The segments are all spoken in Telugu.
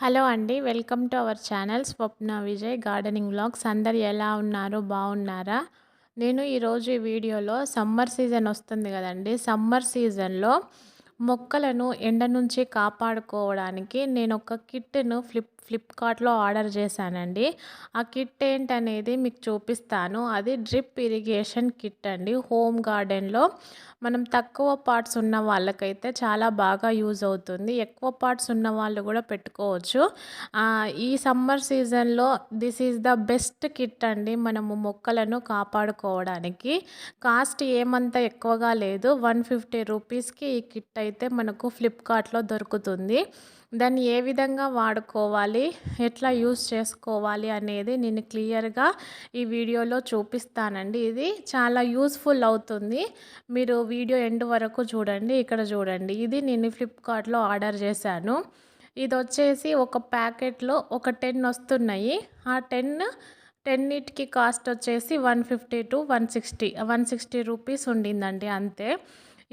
హలో అండి welcome to our channel Swapna Vijay gardening blogs అందరు ఎలా ఉన్నారు? బాగున్నారా? నేను ఈరోజు ఈ వీడియోలో సమ్మర్ సీజన్ వస్తుంది కదండి. సమ్మర్ సీజన్లో మొక్కలను ఎండ నుంచి కాపాడుకోవడానికి నేను ఒక కిట్ను ఫ్లిప్ ఫ్లిప్కార్ట్లో ఆర్డర్ చేశానండి. ఆ కిట్ ఏంటనేది మీకు చూపిస్తాను. అది డ్రిప్ ఇరిగేషన్ కిట్ అండి. హోమ్ గార్డెన్లో మనం తక్కువ పార్ట్స్ ఉన్న వాళ్ళకైతే చాలా బాగా యూజ్ అవుతుంది. ఎక్కువ పార్ట్స్ ఉన్న వాళ్ళు కూడా పెట్టుకోవచ్చు. ఈ సమ్మర్ సీజన్లో this is the best kit అండి మనము మొక్కలను కాపాడుకోవడానికి. కాస్ట్ ఏమంత ఎక్కువగా లేదు. వన్ ఫిఫ్టీ రూపీస్కి ఈ కిట్ అయితే మనకు ఫ్లిప్కార్ట్లో దొరుకుతుంది. దాన్ని ఏ విధంగా వాడుకోవాలి ఎట్లా యూస్ చేసుకోవాలి అనేది నేను క్లియర్గా ఈ వీడియోలో చూపిస్తానండి. ఇది చాలా యూస్ఫుల్ అవుతుంది. మీరు వీడియో ఎండ్ వరకు చూడండి ఇక్కడ చూడండి. ఇది నేను ఫ్లిప్కార్ట్లో ఆర్డర్ చేశాను. ఇది వచ్చేసి ఒక ప్యాకెట్లో ఒక టెన్ వస్తున్నాయి. ఆ టెన్ టెన్నిటికి కాస్ట్ వచ్చేసి one fifty to one sixty one sixty rupees ఉండిందండి అంతే.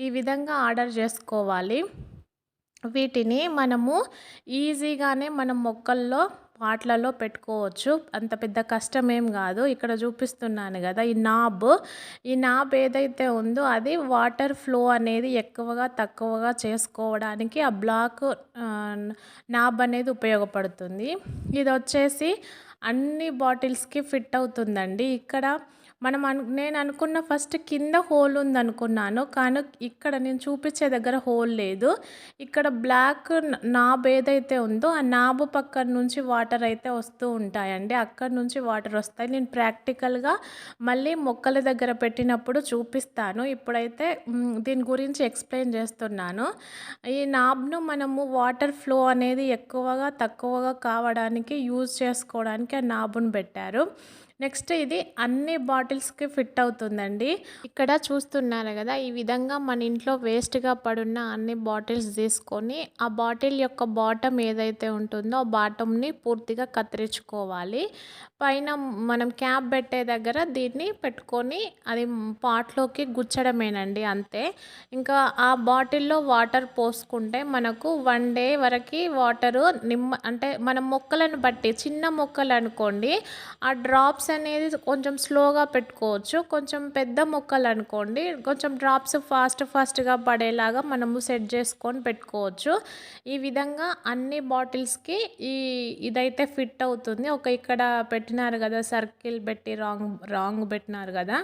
ఈ విధంగా ఆర్డర్ చేసుకోవాలి. వీటిని మనము ఈజీగానే మనం మొక్కల్లో పాట్లలో పెట్టుకోవచ్చు. అంత పెద్ద కష్టం ఏం కాదు. ఇక్కడ చూపిస్తున్నాను కదా ఈ నాబ్. ఈ నాబ్ ఏదైతే ఉందో అది వాటర్ ఫ్లో అనేది ఎక్కువగా తక్కువగా చేసుకోవడానికి ఆ బ్లాక్ నాబ్ అనేది ఉపయోగపడుతుంది. ఇది వచ్చేసి అన్ని బాటిల్స్కి ఫిట్ అవుతుందండి. ఇక్కడ మనం అను నేను అనుకున్న ఫస్ట్ కింద హోల్ ఉంది అనుకున్నాను కానీ ఇక్కడ నేను చూపించే దగ్గర హోల్ లేదు. ఇక్కడ బ్లాక్ నాబ్ ఏదైతే ఉందో ఆ నాబ్ పక్కన నుంచి వాటర్ అయితే వస్తూ ఉంటాయండి. అక్కడ నుంచి వాటర్ వస్తాయి. నేను ప్రాక్టికల్గా మళ్ళీ మొక్కల దగ్గర పెట్టినప్పుడు చూపిస్తాను. ఇప్పుడైతే దీని గురించి ఎక్స్ప్లెయిన్ చేస్తున్నాను. ఈ నాబ్ను మనము వాటర్ ఫ్లో అనేది ఎక్కువగా తక్కువగా కావడానికి యూజ్ చేసుకోవడానికి ఆ నాబును పెట్టారు. నెక్స్ట్ ఇది అన్ని బాటిల్స్కి ఫిట్ అవుతుందండి. ఇక్కడ చూస్తున్నారు కదా ఈ విధంగా మన ఇంట్లో వేస్ట్గా పడున్న అన్ని బాటిల్స్ తీసుకొని ఆ బాటిల్ యొక్క బాటమ్ ఏదైతే ఉంటుందో ఆ బాటమ్ని పూర్తిగా కత్తిరించుకోవాలి. పైన మనం క్యాప్ పెట్టే దగ్గర దీన్ని పెట్టుకొని అది పాట్లోకి గుచ్చడమేనండి అంతే. ఇంకా ఆ బాటిల్లో వాటర్ పోసుకుంటే మనకు వన్ డే వరకు వాటరు నిమ్మ అంటే మనం మొక్కలను బట్టి చిన్న మొక్కలు అనుకోండి ఆ డ్రాప్స్ అనేది కొంచెం స్లోగా పెట్టుకోవచ్చు. కొంచెం పెద్ద మొక్కలు అనుకోండి. కొంచెం డ్రాప్స్ ఫాస్ట్ ఫాస్ట్గా పడేలాగా మనము సెట్ చేసుకొని పెట్టుకోవచ్చు. ఈ విధంగా అన్ని బాటిల్స్కి ఈ ఇదైతే ఫిట్ అవుతుంది. ఒక ఇక్కడ పెట్టినారు కదా సర్కిల్ పెట్టి రాంగ్ రాంగ్ పెట్టినారు కదా.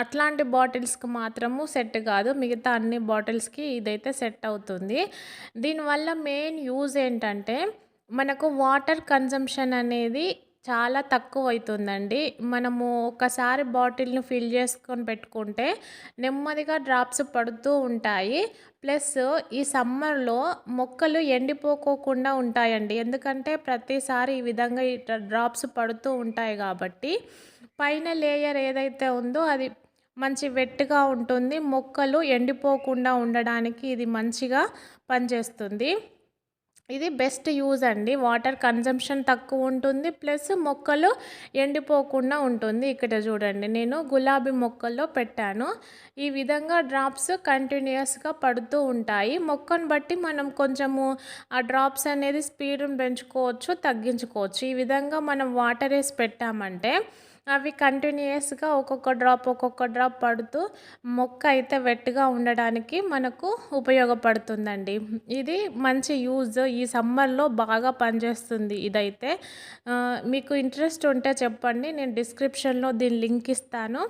అట్లాంటి బాటిల్స్కి మాత్రము సెట్ కాదు. మిగతా అన్ని బాటిల్స్కి ఇదైతే సెట్ అవుతుంది. దీనివల్ల మెయిన్ యూజ్ ఏంటంటే మనకు వాటర్ కన్జంప్షన్ అనేది చాలా తక్కువ అవుతుందండి మనము ఒకసారి బాటిల్ని ఫిల్ చేసుకొని పెట్టుకుంటే నెమ్మదిగా డ్రాప్స్ పడుతూ ఉంటాయి. ప్లస్ ఈ సమ్మర్లో మొక్కలు ఎండిపోకోకుండా ఉంటాయండి. ఎందుకంటే ప్రతిసారి ఈ విధంగా ఈ డ్రాప్స్ పడుతూ ఉంటాయి కాబట్టి పైన లేయర్ ఏదైతే ఉందో అది మంచి వెట్టుగా ఉంటుంది. మొక్కలు ఎండిపోకుండా ఉండడానికి ఇది మంచిగా పనిచేస్తుంది. ఇది బెస్ట్ యూజ్ అండి. వాటర్ కన్జంప్షన్ తక్కువ ఉంటుంది ప్లస్ మొక్కలు ఎండిపోకుండా ఉంటుంది. ఇక్కడ చూడండి నేను గులాబీ మొక్కల్లో పెట్టాను. ఈ విధంగా డ్రాప్స్ కంటిన్యూస్గా పడుతూ ఉంటాయి. మొక్కను బట్టి మనం కొంచెము ఆ డ్రాప్స్ అనేది స్పీడ్ను పెంచుకోవచ్చు తగ్గించుకోవచ్చు. ఈ విధంగా మనం వాటర్ వేసి పెట్టామంటే అవి కంటిన్యూయస్గా ఒక్కొక్క డ్రాప్ ఒక్కొక్క డ్రాప్ పడుతూ మొక్క అయితే వెట్గా ఉండడానికి మనకు ఉపయోగపడుతుందండి. ఇది మంచి యూజ్ ఈ సమ్మర్లో బాగా పనిచేస్తుంది ఇదైతే. మీకు ఇంట్రెస్ట్ ఉంటే చెప్పండి నేను డిస్క్రిప్షన్లో దీని లింక్ ఇస్తాను.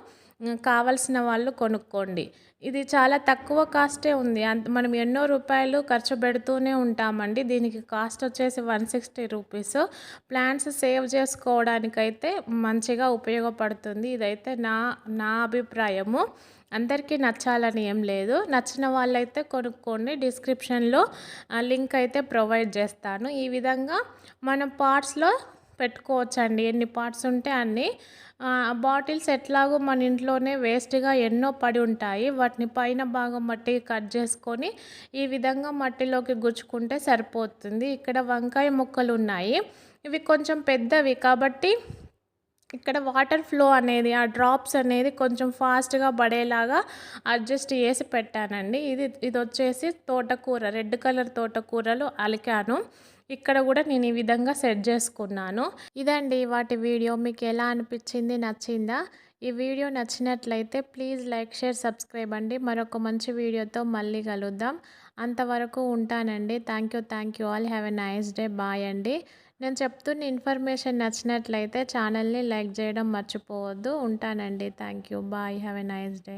కావలసిన వాళ్ళు కొనుక్కోండి. ఇది చాలా తక్కువ కాస్టే ఉంది. అంత మనం ఎన్నో రూపాయలు ఖర్చు పెడుతూనే ఉంటామండి. దీనికి కాస్ట్ వచ్చేసి one sixty rupees. Plants save చేసుకోవడానికైతే మంచిగా ఉపయోగపడుతుంది. ఇదైతే నా నా అభిప్రాయము. అందరికీ నచ్చాలని ఏం లేదు. నచ్చిన వాళ్ళైతే కొనుక్కోండి. డిస్క్రిప్షన్లో లింక్ అయితే ప్రొవైడ్ చేస్తాను. ఈ విధంగా మనం పార్ట్స్లో పెట్టుకోవచ్చండి. ఎన్ని పార్ట్స్ ఉంటే అన్ని. బాటిల్స్ ఎట్లాగో మన ఇంట్లోనే వేస్ట్గా ఎన్నో పడి ఉంటాయి. వాటిని పైన భాగం మట్టి కట్ చేసుకొని ఈ విధంగా మట్టిలోకి గుచ్చుకుంటే సరిపోతుంది. ఇక్కడ వంకాయ ముక్కలు ఉన్నాయి. ఇవి కొంచెం పెద్దవి కాబట్టి ఇక్కడ వాటర్ ఫ్లో అనేది ఆ డ్రాప్స్ అనేది కొంచెం ఫాస్ట్గా పడేలాగా అడ్జస్ట్ చేసి పెట్టానండి. ఇది ఇది వచ్చేసి తోటకూర రెడ్ కలర్ తోటకూరలు అలికాను. ఇక్కడ కూడా నేను ఈ విధంగా సెట్ చేసుకున్నాను. ఇదండి వాటి వీడియో. మీకు ఎలా అనిపించింది నచ్చిందా? ఈ వీడియో నచ్చినట్లయితే ప్లీజ్ లైక్ షేర్ సబ్స్క్రైబ్ అండి. మరొక మంచి వీడియోతో మళ్ళీ కలుద్దాం. అంతవరకు ఉంటానండి. Thank you thank you all. Have a nice day. Bye అండి. నేను చెప్తున్న ఇన్ఫర్మేషన్ నచ్చినట్లయితే ఛానల్ని లైక్ చేయడం మర్చిపోవద్దు. ఉంటానండి. Thank you. Bye. Have a nice day.